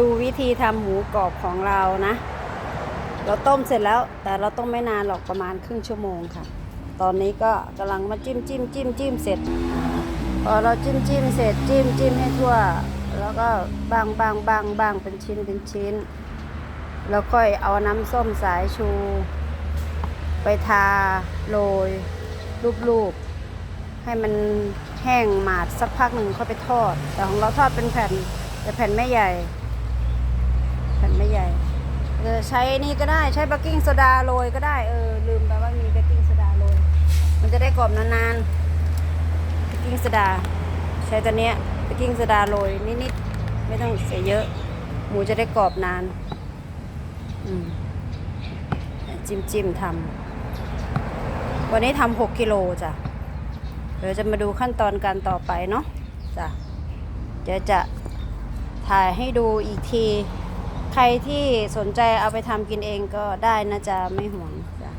ดูวิธีทำหมูกรอบของเรานะ เราต้มเสร็จแล้ว แต่เราต้มไม่นานหรอกประมาณครึ่งชั่วโมงค่ะ ตอนนี้ก็กำลังมาจิ้มจิ้มจิ้มจิ้มเสร็จพอเราจิ้มจิ้มเสร็จจิ้มจิ้มให้ทั่ว แล้วก็บางบางบางบางเป็นชิ้นเป็นชิ้น แล้วค่อยเอาน้ำส้มสายชู ไปทาโรยรูปๆให้มันแห้งหมาดสักพักหนึ่งค่อยไปทอด แต่ของเราทอดเป็นแผ่นแต่แผ่นไม่ใหญ่ ผ่นไม่ใหญ่เออใช้นี่ก็ได้ใช้เบกกิ้งโซดาโรยก็ได้เออลืมไปว่ามีเบกกิ้งโซดาโรยมันจะได้กรอบนานๆเบกกิ้งโซดา ใช้ตัวเนี้ยเบกกิ้งโซดาโรยนิดๆไม่ต้องเสียเยอะ หมูจะได้กรอบนานอืมจิ้มจิ้มทำวันนี้ทำหกกิโลจ้ะเดี๋ยวจะมาดูขั้นตอนการต่อไปเนาะจ้ะเดี๋ยวจะถ่ายให้ดูอีกที ใครที่สนใจเอาไปทำกินเองก็ได้นะจ๊ะไม่ห่วงจ้ะ